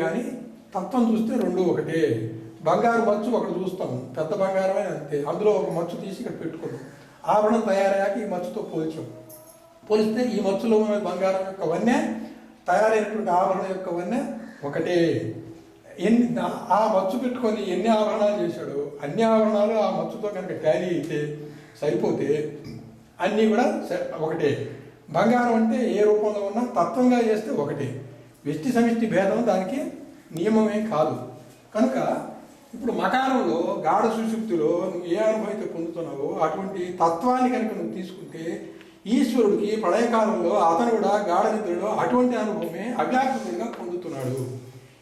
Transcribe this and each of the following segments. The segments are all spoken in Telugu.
కానీ తత్వం చూస్తే రెండు ఒకటే. బంగారు మచ్చు ఒకటి చూస్తాం. పెద్ద బంగారమే అంతే. అందులో ఒక మచ్చు తీసి ఇక్కడ పెట్టుకున్నాం. ఆభరణం తయారయ్యాక ఈ మచ్చుతో పోల్చాం. పోలిస్తే ఈ మచ్చులో ఉన్న బంగారం యొక్క వన్నె తయారైనటువంటి ఆభరణం యొక్క వన్నె ఒకటే. ఎన్ని ఆ మచ్చు పెట్టుకొని ఎన్ని ఆభరణాలు చేశాడో అన్ని ఆభరణాలు ఆ మచ్చుతో కనుక ట్యాలీ అయితే సరిపోతే అన్నీ కూడా ఒకటే. బంగారం అంటే ఏ రూపంలో ఉన్నా తత్వంగా చేస్తే ఒకటే. వ్యష్టి సమిష్టి భేదం దానికి నియమమే కాదు. కనుక ఇప్పుడు మకారంలో గాఢ సుశుక్తిలో నువ్వు ఏ అనుభవైతే పొందుతున్నావో అటువంటి తత్వాన్ని కనుక నువ్వు తీసుకుంటే ఈశ్వరుడికి ప్రళయకాలంలో అతను కూడా గాఢ నిద్రలో అటువంటి అనుభవమే అవ్యాకృతంగా పొందుతున్నాడు.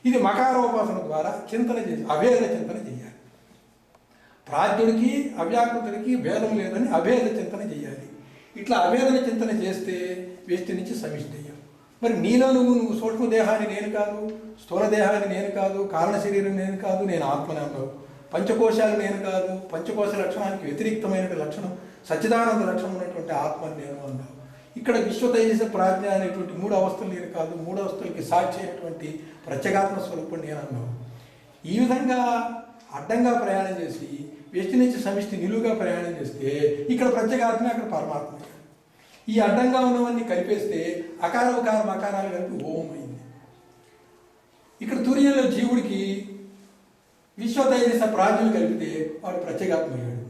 ఇది మకారోపాసన ద్వారా చింతన చేసి అభేద చింతన చేయాలి. ప్రాజ్ఞుడికి అవ్యాకృతుడికి భేదం లేదని అభేద చింతన చేయాలి. ఇట్లా అభేదన చింతన చేస్తే వ్యక్తి నుంచి సమిష్టి మరి నీలో నువ్వు నువ్వు సూక్ష్మ దేహాన్ని నేను కాదు స్థూల దేహాన్ని నేను కాదు కారణ శరీరం నేను కాదు నేను ఆత్మనే పంచకోశాలు నేను కాదు పంచకోశ లక్షణానికి వ్యతిరేక్తమైన లక్షణం సచ్చిదానంద లక్షణం ఉన్నటువంటి ఆత్మని నేను అన్నావు ఇక్కడ విశ్వతేజస ప్రాజ్ఞ అనేటువంటి మూడు అవస్థలు నేను కాదు మూడు అవస్థలకి సాక్షి అయినటువంటి ప్రత్యేగాత్మ స్వరూపం నేను అన్నావు ఈ విధంగా అడ్డంగా ప్రయాణం చేసి వ్యక్తి నుంచి సమిష్టి నిలువుగా ప్రయాణం చేస్తే ఇక్కడ ప్రత్యేగాత్మ అక్కడ పరమాత్మ. ఈ అడ్డంగా ఉన్నవన్నీ కలిపేస్తే అకార ఉకారం అకారాలు కలిపి ఓం అయింది. ఇక్కడ తుర్యంలో జీవుడికి విశ్వతైజస ప్రాజ్ఞలు కలిపితే వాడు ప్రత్యేగాత్మయ్యాడు.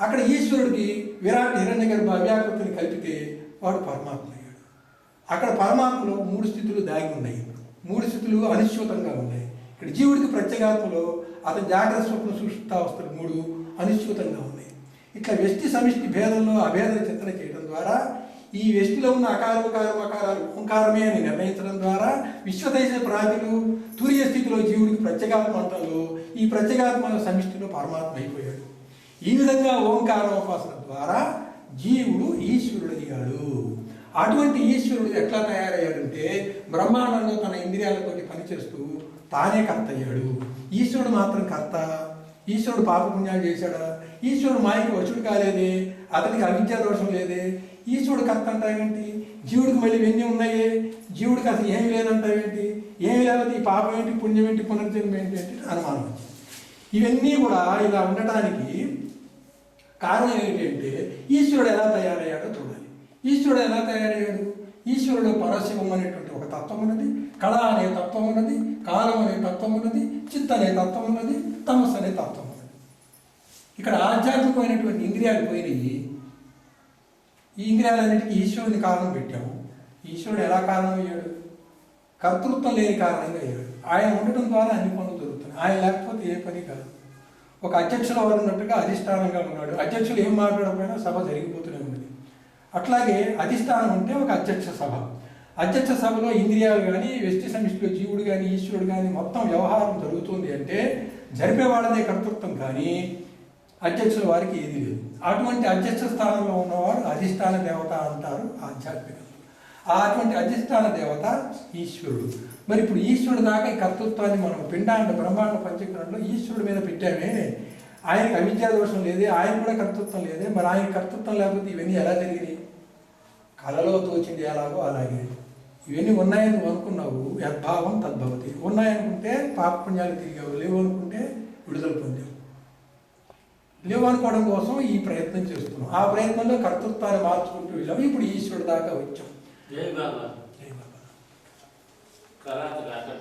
అక్కడ ఈశ్వరుడికి విరాట్ హిరణ్య గర్భ అవ్యాకృతిని కలిపితే వాడు పరమాత్మ అయ్యాడు అక్కడ పరమాత్మలో మూడు స్థితులు దాగి ఉన్నాయి. మూడు స్థితులు అనిశ్చితంగా ఉన్నాయి. ఇక్కడ జీవుడికి ప్రత్యేగాత్మలో అతని జాగ్రత్త స్వప్న సుష్టావస్థలు మూడు అనిశ్చితంగా ఉన్నాయి. ఇట్లా వ్యష్టి సమిష్టి భేదంలో అభేదం చింతన చేయడం ద్వారా ఈ వ్యష్టిలో ఉన్న అకారం కారం అకారాలు ఓంకారమే అని నిర్ణయించడం ద్వారా విశ్వదేశ ప్రాతిలు తూర్య స్థితిలో జీవుడికి ప్రత్యేగాత్మ అంటంలో ఈ ప్రత్యేగాత్మ సమిష్టిలో పరమాత్మ అయిపోయాడు. ఈ విధంగా ఓంకారోపాసన ద్వారా జీవుడు ఈశ్వరుడయ్యాడు. అటువంటి ఈశ్వరుడు ఎట్లా తయారయ్యాడంటే బ్రహ్మాండంలో తన ఇంద్రియాలతోటి పనిచేస్తూ తానే కర్త అయ్యాడు ఈశ్వరుడు మాత్రం కర్త. ఈశ్వరుడు పాపపుణ్యాలు చేశాడా? ఈశ్వరుడు మాయకి వశుడు కాలేదే? అతనికి అవిద్యా దోషం లేదే? ఈశ్వరుడు కర్త అంటావేంటి జీవుడికి మళ్ళీ ఇవన్నీ ఉన్నాయే? జీవుడికి అసలు ఏమి లేదంటావేంటి ఏమి లేకపోతే ఈ పాపం ఏంటి? పుణ్యం ఏంటి? పునర్జన్మ ఏంటి? అంటే అనుమానం వచ్చింది. ఇవన్నీ కూడా ఇలా ఉండటానికి కారణం ఏంటంటే ఈశ్వరుడు ఎలా తయారయ్యాడో చూడాలి. ఈశ్వరుడు ఎలా తయారయ్యాడు? ఈశ్వరుడు పరశివం అనేటువంటి ఒక తత్వం ఉన్నది. కళ అనే తత్వం ఉన్నది. కాలం అనే తత్వం ఉన్నది. చిత్త అనే తత్వం ఉన్నది. తమస్సు అనే తత్వం ఉన్నది. ఇక్కడ ఆధ్యాత్మికమైనటువంటి ఇంద్రియాలు పోయినాయి. ఈ ఇంద్రియాలన్నిటికీ ఈశ్వరుని కారణం పెట్టాము. ఈశ్వరుడు ఎలా కారణం అయ్యాడు? కర్తృత్వం లేని కారణంగా అయ్యాడు. ఆయన ఉండటం ద్వారా అన్ని పనులు జరుగుతున్నాయి. ఆయన లేకపోతే ఏ పని కాదు. ఒక అధ్యక్షుల వారు ఉన్నట్టుగా అధిష్టానంగా ఉన్నాడు. అధ్యక్షులు ఏం మాట్లాడకపోయినా సభ జరిగిపోతూనే అట్లాగే అధిష్టానం అంటే ఒక అధ్యక్ష సభ. అధ్యక్ష సభలో ఇంద్రియాలు కానీ వ్యష్టి సమిష్టిలో జీవుడు కానీ ఈశ్వరుడు కానీ మొత్తం వ్యవహారం జరుగుతుంది అంటే జరిపేవాళ్ళదే కర్తృత్వం కానీ అధ్యక్షుల వారికి ఏది లేదు. అటువంటి అధ్యక్ష స్థానంలో ఉన్నవాడు అధిష్టాన దేవత అంటారు ఆధ్యాత్మికంలో ఆ అటువంటి అధిష్టాన దేవత ఈశ్వరుడు. మరి ఇప్పుడు ఈశ్వరుడు దాకా ఈ కర్తృత్వాన్ని మనం పిండాండ బ్రహ్మాండ పంచకరణలో ఈశ్వరుడు మీద పెట్టామే. ఆయనకి అవిద్యా దోషం లేదే ఆయన కూడా కర్తృత్వం లేదే. మరి ఆయన కర్తృత్వం లేకపోతే ఇవన్నీ ఎలా జరిగినాయి? కళలో తోచింది ఎలాగో అలాగే. ఇవన్నీ ఉన్నాయని అనుకున్నావు. యద్భావం తద్భవతి. ఉన్నాయనుకుంటే పాపపుణ్యాలు తిరిగావు. లేవు అనుకుంటే విడుదల పొందావు. లేవు అనుకోవడం కోసం ఈ ప్రయత్నం చేస్తున్నాం ఆ ప్రయత్నంలో కర్తృత్వాన్ని మార్చుకుంటూ వెళ్ళాము ఇప్పుడు ఈశ్వరుడు దాకా వచ్చాం జై బాబా. జై బాబా. కరాత